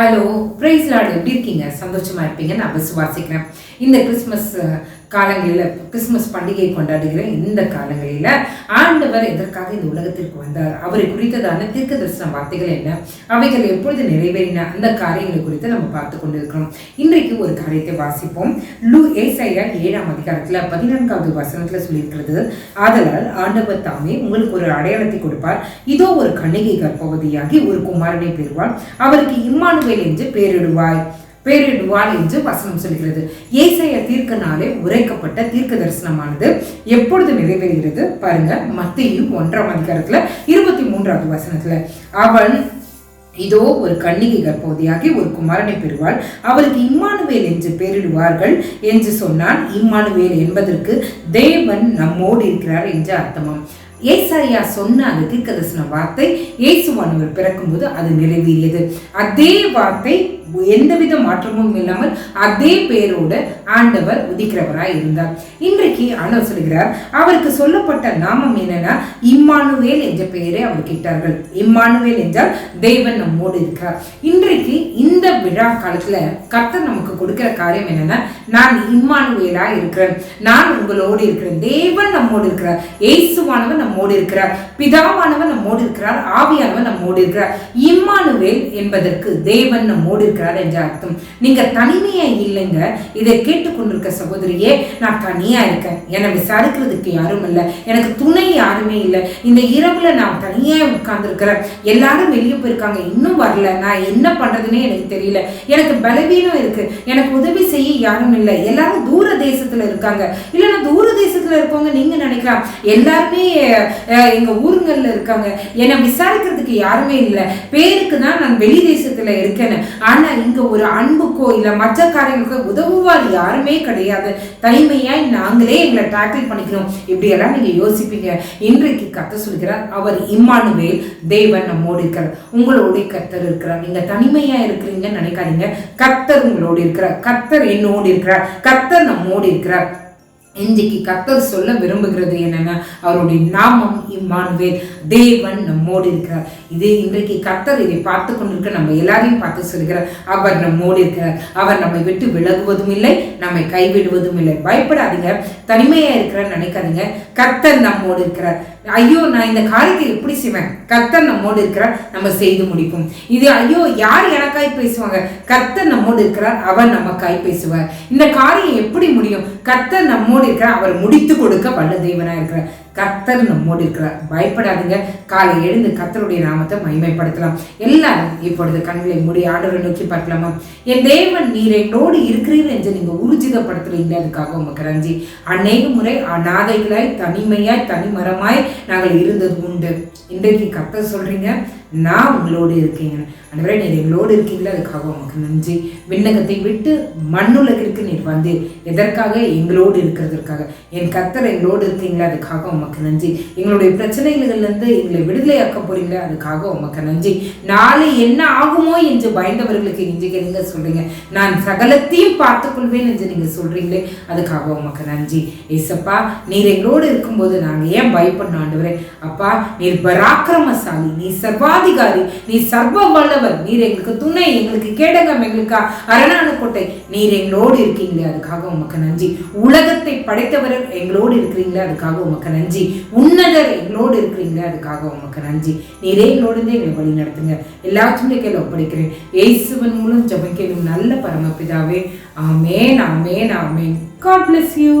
Hello price laddu எப்படி இருக்கீங்க? சந்தோஷமாக இருப்பீங்க நான் விசுவாசிக்கிறேன் இந்த கிறிஸ்மஸ் காலங்களில் கிறிஸ்மஸ் பண்டிகை கொண்டாடுகிற இந்த காலங்களில் ஆண்டவர் எதற்காக இந்த உலகத்திற்கு வந்தார்? அவரை குறித்ததான தீர்க்க தரிசன வார்த்தைகள் என்ன? அவைகள் எப்பொழுது நிறைவேறின? அந்த காரியங்களை குறித்து நம்ம பார்த்து கொண்டிருக்கிறோம். இன்றைக்கு ஒரு காரியத்தை வாசிப்போம். லூ ஏசையா ஏழாம் அதிகாரத்தில் பதினான்காவது வசனத்தில் சொல்லியிருக்கிறது. ஆதலால் ஆண்டவர் தாமே உங்களுக்கு ஒரு அடையாளத்தை கொடுப்பார். இதோ ஒரு கன்னிகை கற்பவதியாகி ஒரு குமாரனை பெறுவார். அவருக்கு இம்மானுவேல் என்று பெயரிடுவாய். பேரிடுவாள் என்று வசனம் சொல்கிறது. ஏசைய தீர்க்கனாலே உரைக்கப்பட்ட தீர்க்க தரிசனமானது எப்பொழுது நிறைவேறுகிறது? பாருங்க மத்தியும் ஒன்றாம் அதிகாரத்துல இருபத்தி மூன்றாவது வசனத்துல. அவன் இதோ ஒரு கன்னிகை கர்ப்பவதியாகி ஒரு குமாரனை பெறுவாள். அவருக்கு இம்மானுவேல் என்று பெயரிடுவார்கள் என்று சொன்னான். இம்மானுவேல் என்பதற்கு தேவன் நம்மோடு இருக்கிறார் என்று அர்த்தமாம். ஏசாயா சொன்ன அந்த தீர்க்கதரிசன வார்த்தை இயேசுவானவர் பிறக்கும்போது அது நிறைவேறியது. அதே வார்த்தை எந்தவித மாற்றமும் இல்லாமல் அதே பேரோடு ஆண்டவர் உதிக்கிறவராய் இருந்தார். இன்றைக்கு ஆண்டவர் சொல்கிறார் அவருக்கு சொல்லப்பட்ட நாமம் என்னன்னா இம்மானுவேல் என்ற பெயரை அவர் கேட்டார்கள் இம்மானுவேல் என்றால் தேவன் நம்மோடு இருக்கிறார் இன்றைக்கு இந்த விழா காலத்துல கர்த்தர் நமக்கு கொடுக்கிற காரியம் என்னன்னா நான் இம்மானுவேலா இருக்கிறேன். நான் உங்களோடு இருக்கிறேன். தேவன் நம்மோடு இருக்கிறார். இயேசுவானவர் நம்மோடு இருக்கிறார். பிதாவானவர் நம்மோடு இருக்கிறார். ஆவியானவர் நம்மோடு இருக்கிறார். இம்மானுவேல் என்பதற்கு தேவன் நம்மோடு இருக்கிறார் என்ற அர்த்தம். நீங்க தனிமையா இல்லைங்க. இதை கேட்டுக்கொண்டிருக்க சகோதரியே நான் தனியா இருக்கேன். என்னை விசாரிக்கிறதுக்கு யாரும் இல்லை. எனக்கு துணை யாருமே இல்லை. இந்த இரவுல நான் தனியா உட்கார்ந்துருக்கிறேன். எல்லாரும் வெளியே போயிருக்காங்க. இன்னும் வரல. நான் என்ன பண்றதுன்னே எனக்கு தெரியல. எனக்கு பலவீனம் இருக்கு. எனக்கு உதவி செய்ய யாரும் இல்லை. எல்லாரும் தூர தேசத்துல இருக்காங்க. இல்லைன்னா தூர பக்கத்தில் இருக்கவங்க நீங்க நினைக்கலாம். எல்லாருமே எங்கள் எங்க ஊருங்கள்ல இருக்காங்க. என்னை விசாரிக்கிறதுக்கு யாருமே இல்லை. பேருக்கு தான் நான் வெளி தேசத்துல இருக்கேன்னு. ஆனா இங்க ஒரு அன்புக்கோ இல்லை மற்ற காரியங்களுக்கோ உதவுவார் யாருமே கிடையாது. தனிமையாய் நாங்களே எங்களை டேக்கிள் பண்ணிக்கணும் இப்படியெல்லாம் நீங்க யோசிப்பீங்க. இன்றைக்கு கத்த சொல்கிறார் அவர் இம்மானுவேல் தேவன் நம்மோடு இருக்கிறார். உங்களோட கத்தர் இருக்கிறார். நீங்க தனிமையா இருக்கிறீங்கன்னு நினைக்காதீங்க. கர்த்தர் உங்களோடு இருக்கிறார். கர்த்தர் என்னோடு இருக்கிறார். கத்தர் நம்மோடு இருக்கிறார். இன்றைக்கு கர்த்தர் சொல்ல விரும்புகிறது என்னன்னா அவருடைய நாமம் இம்மானுவேல். தேவன் நம்மோடு இருக்கிறார். இது இன்றைக்கு கர்த்தர் இதை பார்த்து கொண்டிருக்க நம்ம எல்லாரையும் பார்த்து சொல்கிறார் அவர் நம்மோடு இருக்கிறார். அவர் நம்மை விட்டு விலகுவதும் இல்லை நம்மை கைவிடுவதும் இல்லை. பயப்படாதீங்க. தனிமையா இருக்கிறார் நினைக்காதீங்க. கர்த்தர் நம்மோடு இருக்கிறார். ஐயோ நான் இந்த காரியத்தை எப்படி செய்வேன்? கத்தர் நம்மோடு இருக்கிறார் நம்ம செய்து முடிப்போம். இது ஐயோ யார் எனக்காய் பேசுவாங்க? கர்த்தர் நம்மோடு இருக்கிறார் அவர் நமக்காய் பேசுவார். இந்த காரியம் எப்படி முடியும்? கத்தர் நம்மோடு இருக்கிறார் அவர் முடித்து கொடுக்க வல்ல தெய்வனாக இருக்கிறார். கர்த்தர் நம்மோடு இருக்கிறார். பயப்படாதுங்க. காலை எழுந்து கர்த்தருடைய நாமத்தை மகிமைப்படுத்தலாம். எல்லாரும் இப்பொழுது கண்களை மூடி ஆண்டவரை நோக்கி பார்க்கலாமா? என் தேவன் நீர் என்னோடு இருக்கிறீர் என்று நீங்க ஊர்ஜிதப்படுத்துறீங்க அதுக்காக உமக்கு நன்றி. அநேக முறை அநாதைகளாய் தனிமையாய் தனிமரமாய் நாங்கள் இருந்தது உண்டு. இன்றைக்கு கர்த்தர் சொல்றீங்க நான் உங்களோடு இருக்கேங்க அன்றுவரை நீர் எங்களோடு இருக்கீங்களா? அதுக்காக உமக்கு நன்றி. விண்ணகத்தை விட்டு மண்ணுலகிற்கு நீர் வந்து எதற்காக? எங்களோடு இருக்கிறதுக்காக என் கத்தர் எங்களோடு இருக்கீங்களா? அதுக்காக உமக்கு நன்றி. எங்களுடைய பிரச்சனைகளிலிருந்து எங்களை விடுதலையாக்க போறீங்களா? அதுக்காக உமக்கு நன்றி. நாளை என்ன ஆகுமோ என்று பயந்தவர்களுக்கு இன்றைக்கு நீங்க சொல்றீங்க. நான் சகலத்தையும் பார்த்துக்கொள்வேன் என்று நீங்க சொல்றீங்களே அதுக்காக உமக்கு நன்றி. ஏசப்பா நீர் எங்களோடு இருக்கும்போது நாங்கள் ஏன் பயப்படணும் ஆண்டவரே? அப்பா நீர் பராக்கிரமசாலி நீ சர்வாதிகாரி நீ சர்வ வல்லவர் நீர் எங்களுக்கு துணை எங்களுக்கு கேடகம் எங்களுக்கு அரணான கோட்டை. நீர் எங்களோடு இருக்கீங்களே அதுக்காக உமக்கு நன்றி. உலகத்தை படைத்தவர் எங்களோடு இருக்கிறீங்களே அதுக்காக உமக்கு நன்றி. உன்னதர் எங்களோடு இருக்கிறீங்களே அதுக்காக உமக்கு நன்றி. நீரே எங்களோடு இருந்தே எங்களை வழி நடத்துங்க. எல்லாத்துமே கையில் ஒப்படைக்கிறேன். இயேசுவன் மூலம் ஜெபம் நல்ல பரமபிதாவே. ஆமேன் ஆமேன் ஆமேன். God bless you